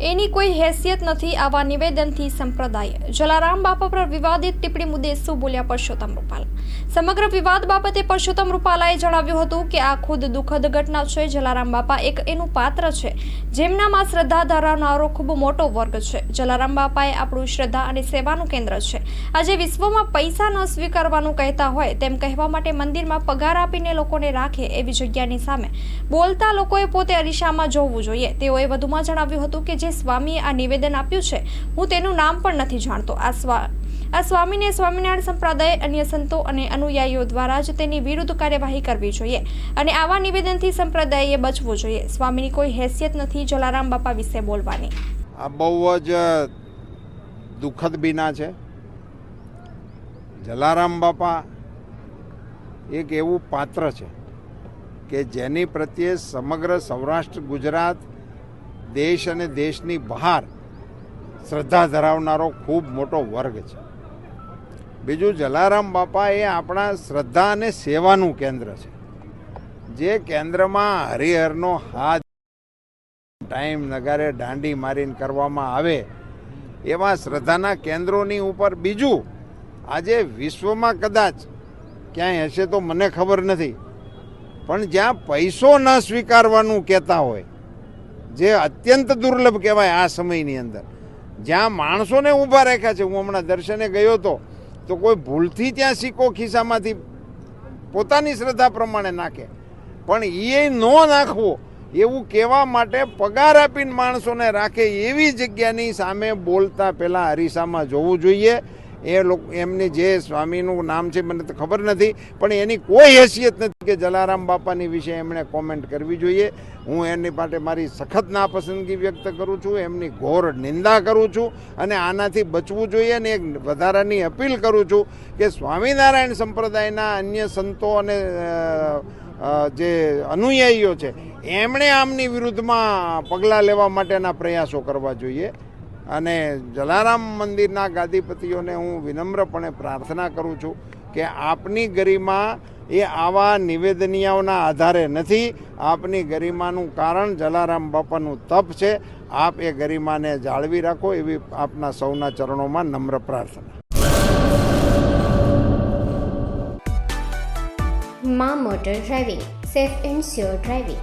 એની કોઈ હેસિયત નથી આવા નિવેદનથી સંપ્રદાય. જલારામ બાપા પર વિવાદિત ટિપ્પણી મુદ્દે શું બોલ્યા પરસોત્તમ રૂપાલા? સમગ્ર વિવાદ બાબતે પરસોત્તમ રૂપાલાએ જણાવ્યું હતું કે આ ખુદ દુઃખદ ઘટના છે, જલારામ બાપા એક એનું પાત્ર છે, જેમનામાં શ્રદ્ધા ધરાવનારો ખૂબ મોટો વર્ગ છે. જલારામ બાપાએ આપણું શ્રદ્ધા અને સેવાનું કેન્દ્ર છે. આજે વિશ્વમાં પૈસા ન સ્વીકારવાનું કહેતા હોય તેમ કહેવા માટે મંદિરમાં પગાર આપીને લોકોને રાખે એવી જગ્યાની સામે બોલતા લોકોએ પોતે અરીસામાં જોવું જોઈએ. તેઓએ વધુમાં જણાવ્યું હતું કે જે સ્વામીએ આ નિવેદન આપ્યું છે. હું તેનું નામ પણ નથી જાણતો. આ સ્વા, આ સ્વામીને સ્વામિનારાયણ સંપ્રદાય, અન્ય સંતો અને અનુયાયીઓ દ્વારા જ તેની વિરુદ્ધ કાર્યવાહી કરવી જોઈએ અને આવા નિવેદનથી સંપ્રદાયે બચવું જોઈએ. સ્વામીની કોઈ હેસિયત નથી જલારામ બાપા વિશે બોલવાની. આ બહુ જ દુઃખદ બીના છે. જલારામ બાપા એક એવું પાત્ર છે કે જેની પ્રત્યે સમગ્ર સૌરાષ્ટ્ર, ગુજરાત દેશ અને દેશની બહાર શ્રદ્ધા ધરાવનારો ખૂબ મોટો વર્ગ છે. બીજું જલારામ બાપા એ આપણા શ્રદ્ધા અને સેવાનું કેન્દ્ર છે. જે કેન્દ્રમાં હરિહરનો હાથ ટાઈમ નગારે દાંડી મારીને કરવામાં આવે એવા શ્રદ્ધાના કેન્દ્રોની ઉપર બીજું આજે વિશ્વમાં કદાચ ક્યાંય હશે તો મને ખબર નથી. પણ જ્યાં પૈસો ન સ્વીકારવાનું કહેતા હોય જે અત્યંત દુર્લભ કહેવાય આ સમયની અંદર. જ્યાં માણસોને ઊભા રાખ્યા છે, હું હમણાં દર્શને ગયો હતો તો કોઈ ભૂલથી ત્યાં સિક્કો ખિસ્સામાંથી પોતાની શ્રદ્ધા પ્રમાણે નાખે. પણ એ ન નાખવો, એવું કહેવા માટે પગાર આપીને માણસોને રાખે એવી જગ્યાની સામે બોલતા પહેલાં અરીસામાં જોવું જોઈએ. એ લોકો, એમની જે સ્વામીનું નામ છે, મને તો ખબર નથી, પણ એની કોઈ હેસિયત નથી કે જલારામ બાપાની વિશે એમણે કોમેન્ટ કરવી જોઈએ. હું એની માટે મારી સખત નાપસંદગી વ્યક્ત કરું છું, એમની ઘોર નિંદા કરું છું અને આનાથી બચવું જોઈએ અને એક વધારાની અપીલ કરું છું કે સ્વામિનારાયણ સંપ્રદાયના અન્ય સંતો અને જે અનુયાયીઓ છે, એમણે આમની વિરુદ્ધમાં પગલાં લેવા માટેના પ્રયાસો કરવા જોઈએ. અને જલારામ મંદિરના ગાદીપતિઓને હું વિનમ્રપણે પ્રાર્થના કરું છું કે આપની ગરિમા એ આવા નિવેદનિયાઓના આધારે નથી. આપની ગરિમાનું કારણ જલારામ બાપાનું તપ છે. આપ એ ગરિમાને જાળવી રાખો એવી આપના સૌના ચરણોમાં નમ્ર પ્રાર્થના. મા motor driving, safe and sure driving.